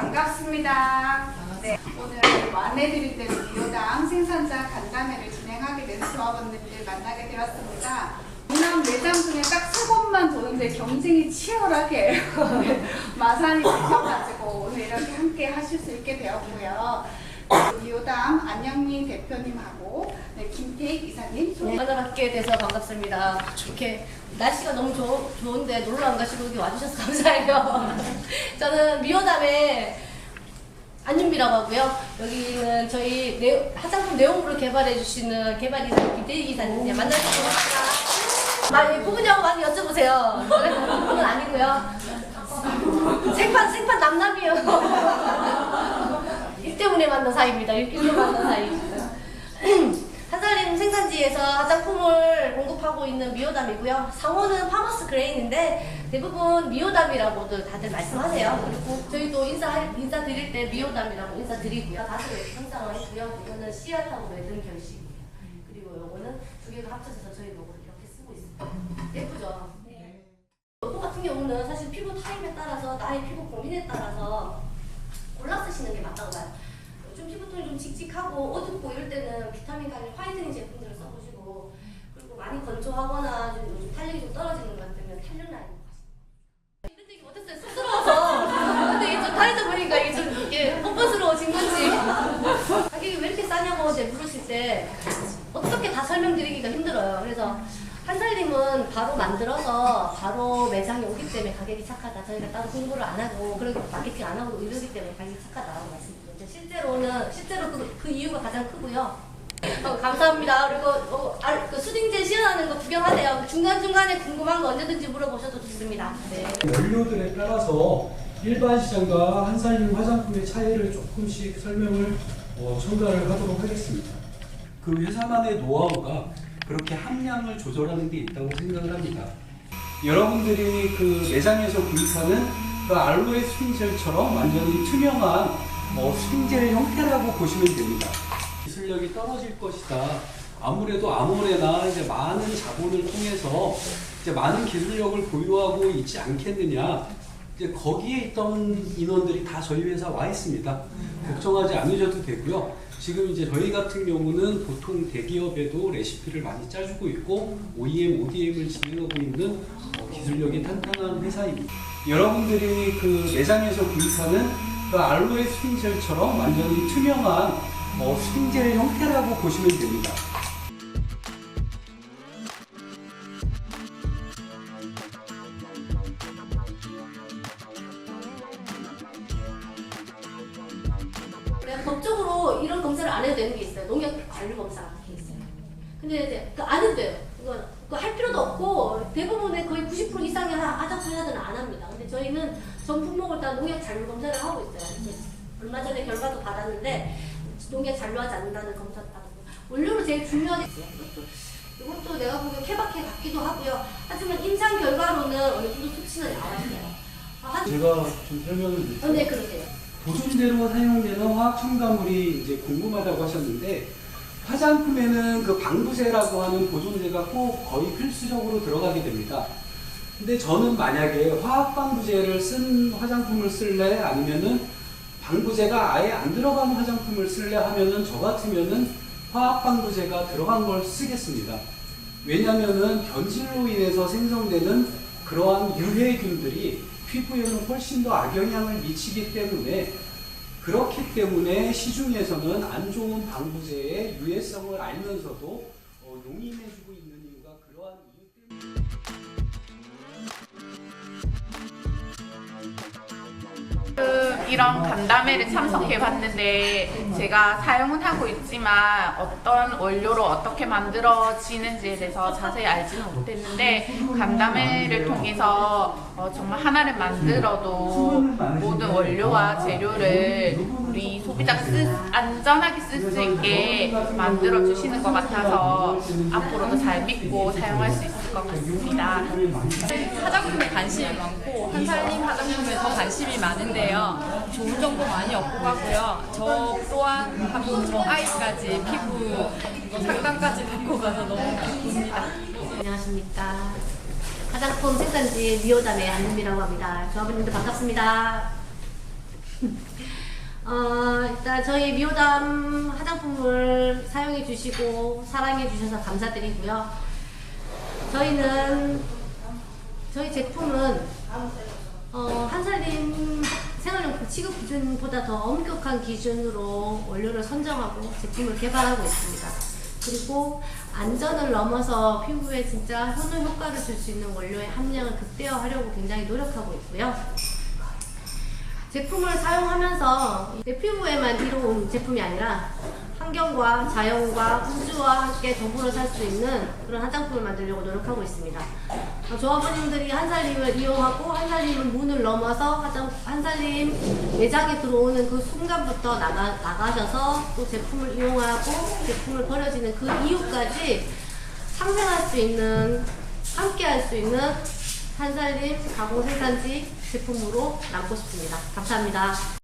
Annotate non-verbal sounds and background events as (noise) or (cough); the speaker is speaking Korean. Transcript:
반갑습니다. 네, 오늘 안내드릴 때는 미호당 생산자 간담회를 진행하게 돼서 조합원님들 만나게 되었습니다. 이남 매장 중에 딱 세 곳만 도는데 경쟁이 치열하게 (laughs) 마산이 되셔가지고 오늘 이렇게 함께 하실 수 있게 되었고요. 미호당 안영민 대표님하고 네, 김태익 이사님 소개 만나뵙게 돼서 반갑습니다. 이렇게 날씨가 너무 좋, 좋은데 놀러 안 가시고 여기 와주셔서 (laughs) 감사해요. 저는 미호담의 안윤비라고 하고요. 여기는 저희 네, 화장품 내용물을 개발해 주시는 개발이사 김대희 기사님 네, 만나서 반갑습니다. 많이 뽑으냐고 많이 여쭤보세요. 그건 아니고요. 생판 생판 남남이요. (laughs) 일 때문에 만난 사이입니다. 일, 일로 만난 사이. 생산지에서 화장품을 공급하고 있는 미오담이고요. 상호는 파머스 그레인인데 대부분 미오담이라고도 다들 말씀하세요. 그리고 저희 도 인사 인사 드릴 때 미오담이라고 인사 드리고요. 다들 상장을 했고요. 이거는 씨앗하고 매듭 결식이에요. 그리고 요거는 두 개가 합쳐져서 저희 로고를 이렇게 쓰고 있습니다. 예쁘죠? 네. 경우는 사실 피부 타입에 따라서 나의 피부 고민에 따라서 골라 쓰시는 게 맞다고 봐요. 좀 피부톤이 좀 칙칙하고 어둡고 이럴 때는 비타민 관리 화이트닝 제품들을 써보시고 그리고 많이 건조하거나 좀 탄력이 좀 떨어지는 것 같으면 탄력 라인 이런 얘기 못했어요? 쑥스러워서. 근데 이게 좀 다니다 보니까 이게 좀 이게 뻔뻔스러워진 건지. 가격이 왜 이렇게 싸냐고 이제 물으실 때 어떻게 다 설명드리기가 힘들어요. 그래서 한살림은 바로 만들어서 바로 매장에 오기 때문에 가격이 착하다. 저희가 따로 홍보를 안 하고 그리고 마케팅 안 하고 이러기 때문에 가격이 착하다라고 말씀드렸죠. 실제로는 실제로 그, 그 이유가 가장 크고요. 어, 감사합니다. 그리고 어, 아, 그 수딩젤 시연하는 거 구경하세요. 중간 중간에 궁금한 거 언제든지 물어보셔도 좋습니다. 네. 원료들에 따라서 일반 시장과 한살림 화장품의 차이를 조금씩 설명을 어, 첨가를 하도록 하겠습니다. 그 회사만의 노하우가 그렇게 함량을 조절하는 게 있다고 생각을 합니다. 여러분들이 그 매장에서 구입하는 그 알로에 스윙젤처럼 완전히 투명한 어, 스윙젤 형태라고 보시면 됩니다. 기술력이 떨어질 것이다. 아무래도 아모레나 이제 많은 자본을 통해서 이제 많은 기술력을 보유하고 있지 않겠느냐. 이제 거기에 있던 인원들이 다 저희 회사 와 있습니다. 걱정하지 않으셔도 되고요. 지금 이제 저희 같은 경우는 보통 대기업에도 레시피를 많이 짜주고 있고 OEM, ODM을 진행하고 있는 어, 기술력이 탄탄한 회사입니다. 여러분들이 그 매장에서 구입하는 그 알로에 스윙젤처럼 완전히 투명한 어, 스윙젤 형태라고 보시면 됩니다. 법적으로 이런 검사를 안 해도 되는 게 있어요. 농약 관리 검사 같은 게 있어요. 근데 이제 그 안 해도 돼요. 그거 할 필요도 없고 대부분의 거의 90% 이상의 회사들은 안 합니다. 근데 저희는 전 품목을 다 농약 잔류 검사를 하고 있어요. 얼마 전에 결과도 받았는데 농약 잔류하지 않는다는 검사도 받았고 원료로 제일 중요한 게 있어요. 이것도, 이것도 내가 보기엔 케바케 같기도 하고요. 하지만 임상 결과로는 어느 정도 수치는 나와 있어요. 아, 한, 제가 좀 설명을 어, 드릴게요. 네 그러세요. 보존제로 사용되는 화학 첨가물이 이제 궁금하다고 하셨는데 화장품에는 그 방부제라고 하는 보존제가 꼭 거의 필수적으로 들어가게 됩니다. 근데 저는 만약에 화학 방부제를 쓴 화장품을 쓸래 아니면은 방부제가 아예 안 들어간 화장품을 쓸래 하면은 저 같으면은 화학 방부제가 들어간 걸 쓰겠습니다. 왜냐면은 변질로 인해서 생성되는 그러한 유해균들이 피부에는 훨씬 더 악영향을 미치기 때문에 그렇기 때문에 시중에서는 안 좋은 방부제의 유해성을 알면서도 어, 용인해주고 있는 이유가 그러한 이유 때문에. 그 이런 간담회를 참석해 봤는데 제가 사용은 하고 있지만 어떤 원료로 어떻게 만들어지는지에 대해서 자세히 알지는 못했는데 간담회를 통해서 어, 정말 하나를 만들어도 모든 원료와 재료를 우리 소비자가 쓸, 안전하게 쓸 수 있게 만들어 주시는 것 같아서 앞으로도 잘 믿고 사용할 수 있을 것 같습니다. 화장품에 관심이 많고 한살림 화장품에 더 관심이 많은데요. 좋은 정보 많이 얻고 가고요. 저 또한 하고 저 아이까지 피부 상담까지 받고 가서 너무 기쁩니다. 안녕하십니까. 화장품 생산지 미오담의 안윤미라고 합니다. 조합원님들 반갑습니다. 어, 일단 저희 미호담 화장품을 사용해 주시고 사랑해 주셔서 감사드리고요. 저희는 저희 제품은 어, 한살림 생활용품 취급 기준보다 더 엄격한 기준으로 원료를 선정하고 제품을 개발하고 있습니다. 그리고 안전을 넘어서 피부에 진짜 효능 효과를 줄 수 있는 원료의 함량을 극대화하려고 굉장히 노력하고 있고요. 제품을 사용하면서 내 피부에만 이로운 제품이 아니라 환경과 자연과 우주와 함께 더불어 살 수 있는 그런 화장품을 만들려고 노력하고 있습니다. 어, 조합원님들이 한살림을 이용하고 한살림 문을 넘어서 화장, 한살림 매장에 들어오는 그 순간부터 나가, 나가셔서 또 제품을 이용하고 제품을 버려지는 그 이후까지 상생할 수 있는 함께 할 수 있는 한살림 가공 생산지 제품으로 남고 싶습니다. 감사합니다.